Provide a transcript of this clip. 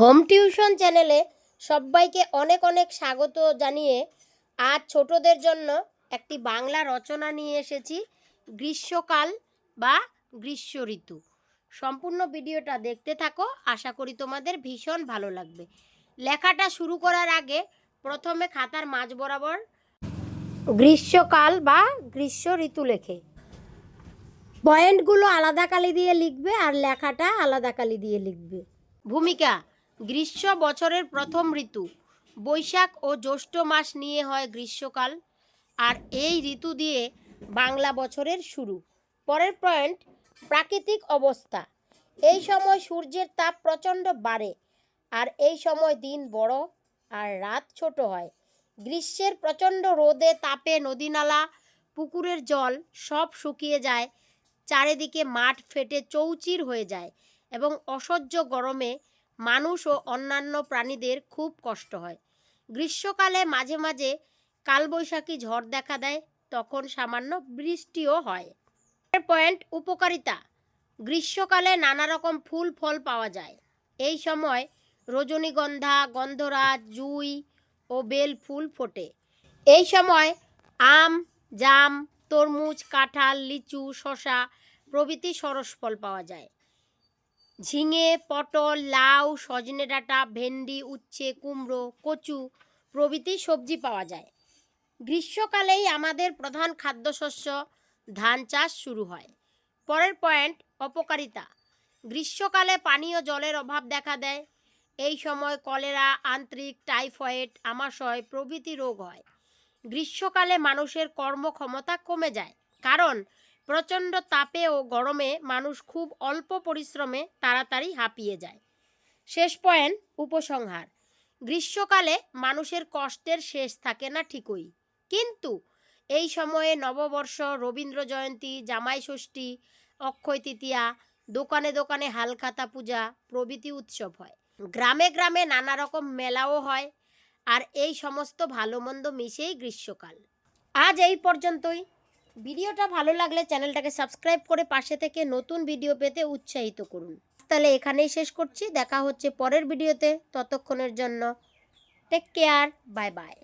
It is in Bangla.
হোম টিউশন চ্যানেলে সবাইকে অনেক অনেক স্বাগত জানিয়ে আজ ছোটদের জন্য একটি বাংলা রচনা নিয়ে এসেছি, গ্রীষ্মকাল বা গ্রীষ্ম ঋতু। সম্পূর্ণ ভিডিওটা দেখতে থাকো, আশা করি তোমাদের ভীষণ ভালো লাগবে। লেখাটা শুরু করার আগে প্রথমে খাতার মাঝ বরাবর গ্রীষ্মকাল বা গ্রীষ্ম ঋতু লেখে। পয়েন্টগুলো আলাদা কালি দিয়ে লিখবে আর লেখাটা আলাদা কালি দিয়ে লিখবে। ভূমিকা গ্রীষ্ম বছরের প্রথম ঋতু। বৈশাখ ও জ্যৈষ্ঠ মাস নিয়ে হয় গ্রীষ্মকাল। আর এই ঋতু দিয়ে বাংলা বছরের শুরু। পরের পয়েন্ট, প্রাকৃতিক অবস্থা। এই সময় সূর্যের তাপ প্রচণ্ড বাড়ে। আর এই সময় দিন বড় আর রাত ছোট হয়। গ্রীষ্মের প্রচণ্ড রোদে তাপে নদীনালা, পুকুরের জল সব শুকিয়ে যায়। চারিদিকে মাঠ ফেটে চৌচির হয়ে যায় এবং অসহ্য গরমে মানুষ ও অন্যান্য প্রাণীদের খুব কষ্ট হয়। গ্রীষ্মকালে মাঝে মাঝে কালবৈশাখী ঝড় দেখা দেয়, তখন সামান্য বৃষ্টিও হয়। পয়েন্ট উপকারিতা, গ্রীষ্মকালে নানা রকম ফুল ফল পাওয়া যায়। এই সময় রজনীগন্ধা, গন্ধরাজ, জুই ও বেল ফুল ফোটে। এই সময় আম, জাম, তরমুজ, কাঁঠাল, লিচু শশা প্রভৃতি সরস ফল পাওয়া যায়। ঝিঙে, পটল, লাউ, সজনে ডাঁটা, ভেন্ডি, উচ্ছে, কুমড়ো, কচু প্রভৃতি সবজি পাওয়া যায়। গ্রীষ্মকালেই আমাদের প্রধান খাদ্যশস্য ধান চাষ শুরু হয়। পরের পয়েন্ট, অপকারিতা। গ্রীষ্মকালে পানীয় জলের অভাব দেখা দেয়। এই সময় কলেরা, আন্ত্রিক, টাইফয়েড, আমাশয় প্রভৃতি রোগ হয়। গ্রীষ্মকালে মানুষের কর্মক্ষমতা কমে যায়। কারণ প্রচণ্ড তাপে ও গরমে মানুষ খুব অল্প পরিশ্রমে তাড়াতাড়ি হাঁপিয়ে যায়। শেষ পয়েন্ট, উপসংহার। গ্রীষ্মকালে মানুষের কষ্টের শেষ থাকে না ঠিকই। কিন্তু এই সময়ে নববর্ষ, রবীন্দ্র জয়ন্তী, জামাই ষষ্ঠী, অক্ষয় তৃতীয়া, দোকানে দোকানে হালখাতা পূজা, প্রভৃতি উৎসব হয়। গ্রামে গ্রামে নানা রকম মেলাও হয় আর এই সমস্ত ভালো মন্দ মিশেই গ্রীষ্মকাল। আজ এই পর্যন্তই। ভিডিওটা ভালো লাগলে চ্যানেলটাকে সাবস্ক্রাইব করে পাশে থেকে নতুন ভিডিও পেতে উৎসাহিত করুন। তাহলে এখানেই শেষ করছি। দেখা হচ্ছে পরের ভিডিওতে। ততক্ষণের জন্য টেক কেয়ার বাই বাই